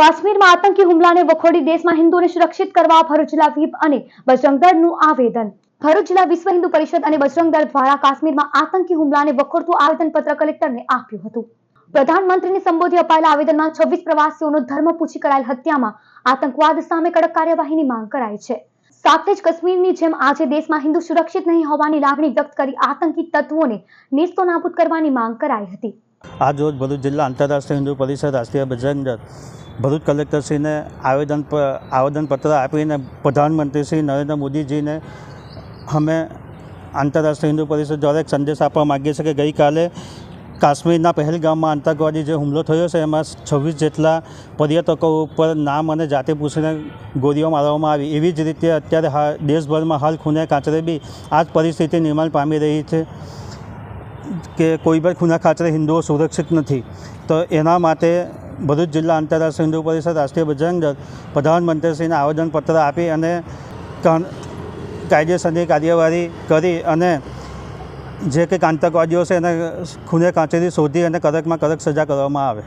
કાશ્મીરમાં આતંકી હુમલાને વખોડી દેશમાં હિન્દુઓને સુરક્ષિત કરવા ભરૂચ જિલ્લા અને બજરંગ આવેદન. ભરૂચ જિલ્લા વિશ્વ હિન્દુ પરિષદ અને બજરંગ દ્વારા કાશ્મીરમાં આતંકી હુમલાને વખોડતું આવેદનપત્ર કલેક્ટરને આપ્યું હતું. પ્રધાનમંત્રીને સંબોધી અપાયેલા આવેદનમાં છવ્વીસ પ્રવાસીઓનો ધર્મ પૂછી કરાયેલ હત્યામાં આતંકવાદ સામે કડક કાર્યવાહીની માંગ કરાઈ છે. સાથે જ કાશ્મીરની જેમ આજે દેશમાં હિન્દુ સુરક્ષિત નહીં હોવાની લાગણી વ્યક્ત કરી આતંકી તત્વોને નેસ્તો નાબૂદ કરવાની માંગ કરાઈ હતી. આજ રોજ ભરૂચ જિલ્લા આંતરરાષ્ટ્રીય હિન્દુ પરિષદ રાષ્ટ્રીય બજરંગ દળ ભરૂચ કલેક્ટરશ્રીને આવેદન આવેદનપત્ર આપીને પ્રધાનમંત્રી શ્રી નરેન્દ્ર મોદીજીને અમે આંતરરાષ્ટ્રીય હિન્દુ પરિષદ દ્વારા એક સંદેશ આપવા માગીએ છીએ કે ગઈકાલે કાશ્મીરના પહેલગામમાં આતંકવાદી જે હુમલો થયો છે, એમાં છવ્વીસ જેટલા પર્યટકો ઉપર નામ અને જાતે પૂછીને ગોળીઓ મારવામાં આવી. એવી જ રીતે અત્યારે દેશભરમાં હાલ ખૂને કાંચરે બી આ જ પરિસ્થિતિ નિર્માણ પામી રહી છે. કે કોઈ પણ ખૂના ખાચરે હિન્દુઓ સુરક્ષિત નથી, તો એના માટે ભરૂચ જિલ્લા આંતરરાષ્ટ્રીય હિન્દુ પરિષદ રાષ્ટ્રીય બજરંગ દળ પ્રધાનમંત્રીશ્રીને આવેદનપત્ર આપી અને કાયદેસરની કાર્યવાહી કરી અને જે કંઈક આતંકવાદીઓ છે એને ખૂને કાંચેથી શોધી અને કડકમાં કડક સજા કરવામાં આવે.